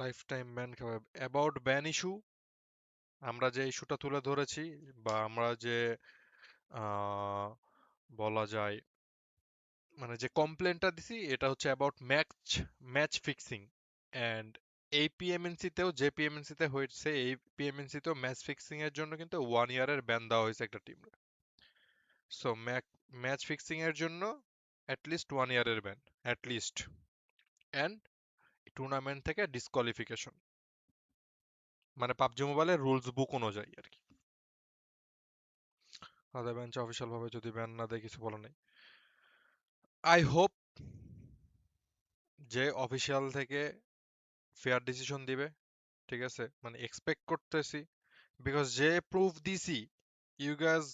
Life time ban কীভাবে about ban issue আমরা যে ইস্যুটা তুলে ধরেছি বা আমরা যে বলা যায় মানে যে কমপ্লেনটা দিছি, এটা হচ্ছে about match match fixing and এই পিএমএনসি তেও যে পিএমএনসি তে হয়েছে, এই পিএমএনসি তেও ম্যাচ ফিক্সিং এর জন্য কিন্তু ওয়ান ইয়ারের ব্যান দেওয়া হয়েছে একটা টিম সো ম্যাচ ফিক্সিং এর জন্য অ্যাটলিস্ট ওয়ান ইয়ারের ban at least and tournament থেকে ডিসকোয়ালিফিকেশন মানে পাবজি মোবাইলের রুলস বুক অনুযায়ী আর কি। আদার বেঞ্চ অফিসিয়াল ভাবে যদি ব্যান না দেয় কিছু বলা নেই। আই হোপ যে অফিসিয়াল থেকে ফেয়ার ডিসিশন দিবে, ঠিক আছে? মানে এক্সপেক্ট করতেছি। বিকজ যে প্রুফ দিছি ইউ গ্যাস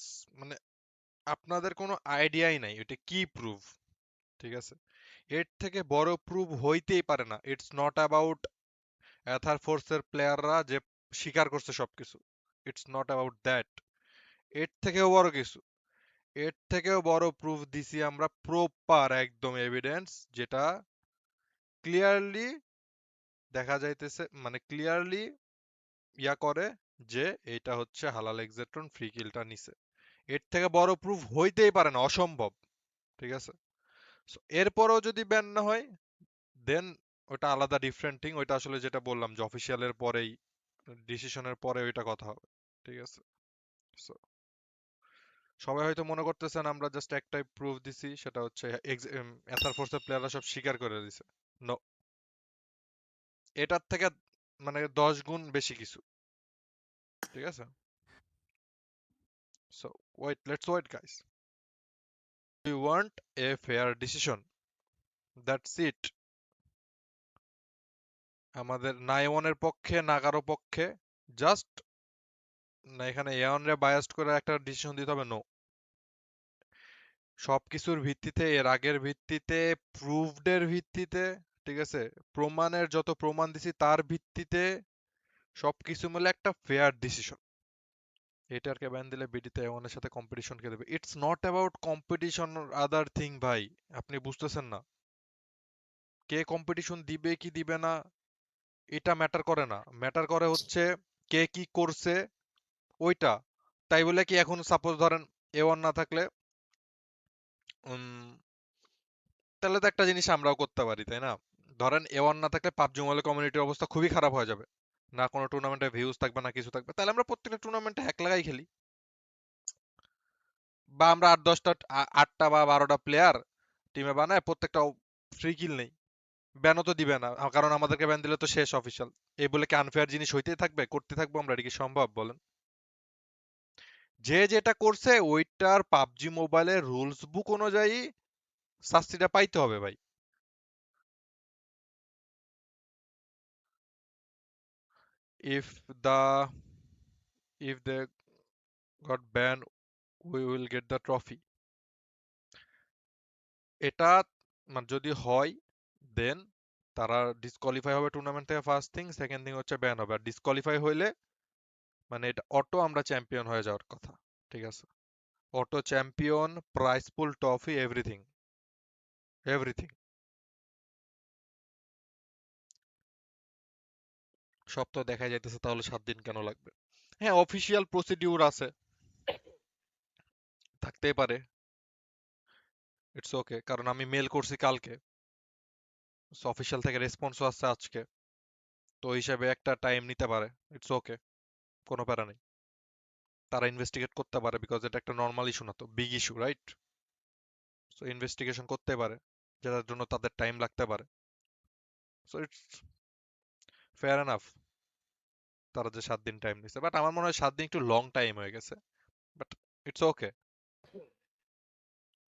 মানে আপনাদের কোনো আইডিয়াই নাই, এটা কি প্রুফ ঠিক আছে? এর থেকে বড় প্রুভ হইতেই পারে না। ইটস নট অ্যাবাউট অ্যাথার ফোর্সের প্লেয়াররা যে স্বীকার করছে সবকিছু। ইটস নট অ্যাবাউট দ্যাট এর থেকেও বড় কিছু। এর থেকেও বড় প্রুফ দিছি আমরা প্রপার একদম এভিডেন্স যেটা ক্লিয়ারলি দেখা যাইতেছে মানে ক্লিয়ারলি ইয়া করে যে এটা হচ্ছে হালাল এক্সেট্রন ফ্রি কিলটা নিছে। এর থেকে বড় প্রুফ হইতেই পারে না, অসম্ভব। ঠিক আছে? এরপরও যদি ব্যান না হয় দেন ওটা আলাদা ডিফারেন্ট থিং ওইটা আসলে যেটা বললাম যে অফিসিয়ালের পরেই ডিসিশনের পরে ওইটা কথা হবে ঠিক আছে? So, সবাই হয়তো মনে করতেছেন আমরা জাস্ট একটাই প্রুফ দিছি সেটা হচ্ছে এথার ফোর্সের প্লেয়াররা সব স্বীকার করে দিছে। নো এটার থেকে মানে দশ গুণ বেশি কিছু ঠিক আছে? So wait let's wait guys we want a fair decision. That's it. আমাদের না এওয়ানের পক্ষে না কারও পক্ষে জাস্ট না, এখানে এওয়ানরে বায়াস্ট করে একটা ডিসিশন দিতে হবে নো সবকিছুর ভিত্তিতে, এর আগের ভিত্তিতে প্রুভডের ভিত্তিতে, ঠিক আছে? প্রমাণের যত প্রমাণ দিছি, তার ভিত্তিতে সবকিছু মিলে একটা ফেয়ার ডিসিশন এটারকে ব্যান দিলে বিডিতে এওয়ানের সাথে কম্পিটিশন কে দেবে। It's not about competition other thing ভাই। আপনি বুঝতেছেন না। কে কম্পিটিশন দিবে কি দিবে না, এটা ম্যাটার করে না। ম্যাটার করে হচ্ছে কে কি করছে, ওইটা। তাই বলে কি এখন সাপোজ ধরেন এ ওয়ান না থাকলে তাহলে তো একটা জিনিস আমরাও করতে পারি, তাই না? ধরেন এ ওয়ান না থাকলে পাবজি মোবাইল কমিউনিটির অবস্থা খুবই খারাপ হয়ে যাবে। না কোনো টুর্নামেন্টে ভিউজ থাকবে, না কিছু থাকবে, তাহলে আমরা প্রত্যেকটা টুর্নামেন্টে এক লাগাই খেলি। বা আমরা আট দশটা, আটটা বা বারোটা প্লেয়ার টিমে বানায়, প্রত্যেকটা ফ্রি কিল নেই। ব্যানও তো দিবে না, কারণ আমাদেরকে ব্যান দিলে তো শেষ অফিসিয়াল এই বলে কি আনফেয়ার জিনিস হইতেই থাকবে? করতে থাকব আমরা, এটা কি সম্ভব? বলেন। যে যেটা করছে, ওইটার পাবজি মোবাইলের রুলস বুক অনুযায়ী শাস্তিটা পাইতে হবে ভাই। If the, if they got banned, we will get the trophy. এটা মানে যদি হয় দেন তারা ডিসকোয়ালিফাই হবে টুর্নামেন্ট থেকে ফার্স্ট থিং সেকেন্ড থিং হচ্ছে ব্যান হবে। আর ডিসকোয়ালিফাই হইলে মানে এটা অটো আমরা চ্যাম্পিয়ন হয়ে যাওয়ার কথা, ঠিক আছে? Auto champion prize pool trophy everything everything সব তো দেখা যাইতেছে, তাহলে সাত দিন কেন লাগবে? হ্যাঁ অফিসিয়াল প্রসিডিউর আছে। থাকতেই পারে। ইটস ওকে কারণ আমি মেল করছি কালকে। অফিসিয়াল থেকে রেসপন্সও আসছে আজকে। তো ওই হিসাবে একটা টাইম নিতে পারে। ইটস ওকে কোনো প্যারা নেই। তারা ইনভেস্টিগেট করতে পারে বিকজ এটা একটা নর্মাল ইস্যু না তো big issue right so investigation করতে পারে যেটার জন্য তাদের টাইম লাগতে পারে। সো ইটস ফেয়ার এনাফ তারা যে সাত দিন টাইম নিছে। বাট আমার মনে হয় সাত দিন একটু লং টাইম হয়ে গেছে। But it's okay